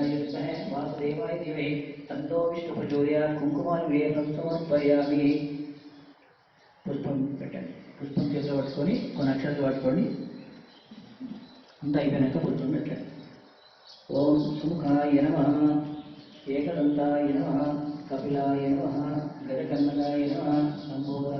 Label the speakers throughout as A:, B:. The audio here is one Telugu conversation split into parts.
A: వాసుదేవాయ దివే తన్నో విష్ణు ప్రచోదయాత్ కుంకుమాన్ని వేదం సమర్పయామి పుష్పం పెట్టండి పుష్పం చేతిలో పట్టుకొని కొన్ని అక్షరాలు పట్టుకొని అంతా అయిపోయినాక పుష్పం పెట్టండి ఓం సుముఖాయ నమ ఏకదంతాయ నమ కపిలాయ నమ గజకన్నగాయ నమ లంబోదరాయ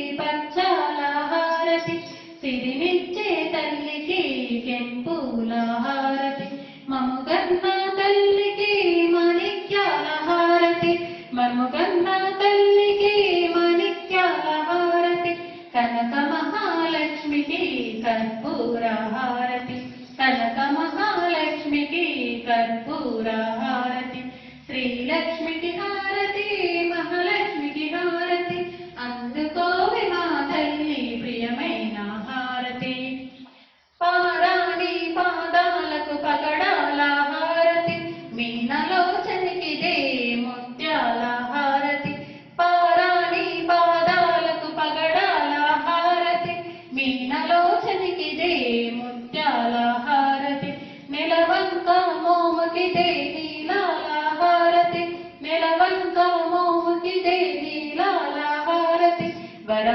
B: కెంపుల హారతి మముగన్న తల్లికి మాణిక్యాల హారతి మముగన్న తల్లికి మాణిక్యాల హారతి కనక మహాలక్ష్మికి కర్పూర హారతి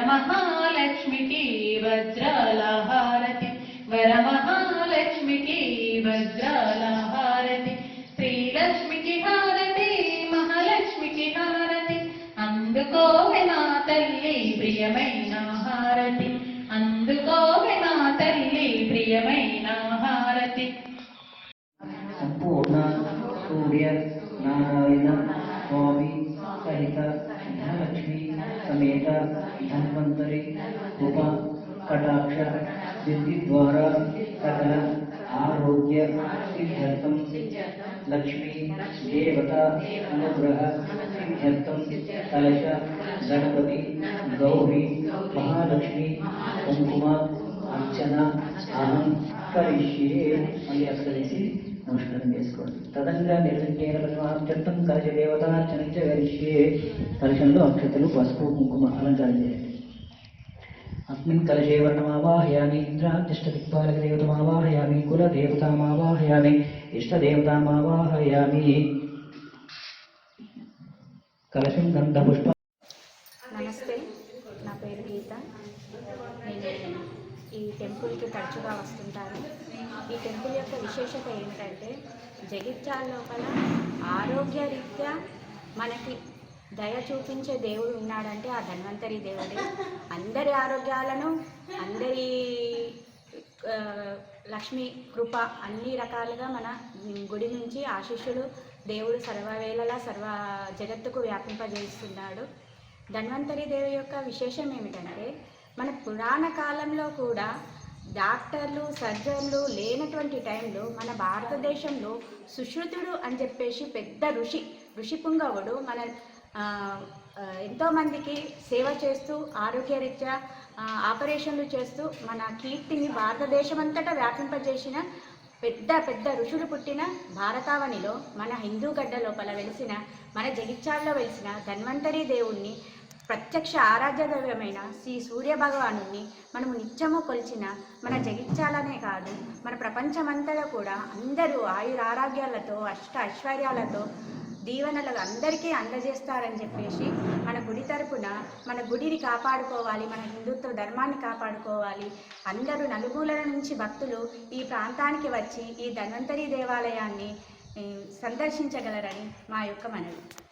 B: వరమహాలక్ష్మికి వజ్రాలహారతి వరమహాలక్ష్మికి వజ్రాలహారతి శ్రీలక్ష్మికి హారతి మహాలక్ష్మికి హారతి అందుకోవే నా తల్లి ప్రియమైన హారతి అందుకోవే నా తల్లి ప్రియమైన హారతి.
A: సంపూర్ణ సూర్య నారాయణ స్వామి సహిత ధన लक्ष्मी समेत, धनवंतरी कृपा कटाक्ष, सिद्धि द्वारा सकल आरोग्य, सिद्ध्यर्थम, लक्ष्मी, देवता, अनुग्रह, सिद्ध्यर्थम, कलश, गणपति, गौरी, महालक्ष्मी, कुंकुमा, अर्चना अहम करिष्ये अन्य నమస్కారం చేసుకోండి. తదంగా నిర్విజ్ఞేన పరిమాణం కలశ దేవతార్చన కరిష్యే కలశంలో అక్షతలు పసుపు కుంకుమ అలంకారం చేయండి. అస్మిన్ కలశే వర్ణమావాహయామి ఇంద్రాదిష్టదిక్పాలక దేవతమావాహయామి కుల దేవతామావాహయామి ఇష్ట దేవతామావాహయామి. కలశం గంధ పుష్ప
C: నమస్తే నా పేరు గీత. నేను ఈ టెంపుల్కి తరచుగా వస్తుంటాను. ఈ టెంపుల్ యొక్క విశేషత ఏమిటంటే జగిత్యాల లోపల ఆరోగ్యరీత్యా మనకి దయ చూపించే దేవుడు ఉన్నాడంటే ఆ ధన్వంతరి దేవుడే. అందరి ఆరోగ్యాలను అందరి లక్ష్మి కృప అన్ని రకాలుగా మన గుడి నుంచి ఆశీస్సులు దేవుడు సర్వవేళలా సర్వ జగత్తుకు వ్యాపింపజేస్తున్నాడు. ధన్వంతరి దేవి యొక్క విశేషం ఏమిటంటే మన పురాణ కాలంలో కూడా డాక్టర్లు సర్జన్లు లేనటువంటి టైంలో మన భారతదేశంలో సుశ్రుతుడు అని చెప్పేసి పెద్ద ఋషి ఋషి పుంగవుడు మన ఎంతోమందికి సేవ చేస్తూ ఆరోగ్యరీత్యా ఆపరేషన్లు చేస్తూ మన కీర్తిని భారతదేశం అంతటా వ్యాపింపజేసిన పెద్ద పెద్ద ఋషులు పుట్టిన భారతావనిలో మన హిందూ గడ్డ లోపల వెలిసిన మన జగిత్యాల్లో వెలిసిన ధన్వంతరి దేవుణ్ణి ప్రత్యక్ష ఆరాధ్యదైవమైన శ్రీ సూర్యభగవాను మనము నిత్యము కొలిచిన మన జగిత్యాలనే కాదు మన ప్రపంచమంతటా కూడా అందరూ ఆయుర ఆరోగ్యాలతో అష్ట ఐశ్వర్యాలతో దీవెనలు అందరికీ అందజేస్తారని చెప్పేసి మన గుడి తరపున మన గుడిని కాపాడుకోవాలి మన హిందుత్వ ధర్మాన్ని కాపాడుకోవాలి. అందరూ నలుమూలల నుంచి భక్తులు ఈ ప్రాంతానికి వచ్చి ఈ ధన్వంతరి దేవాలయాన్ని సందర్శించగలరని మా యొక్క మనవి.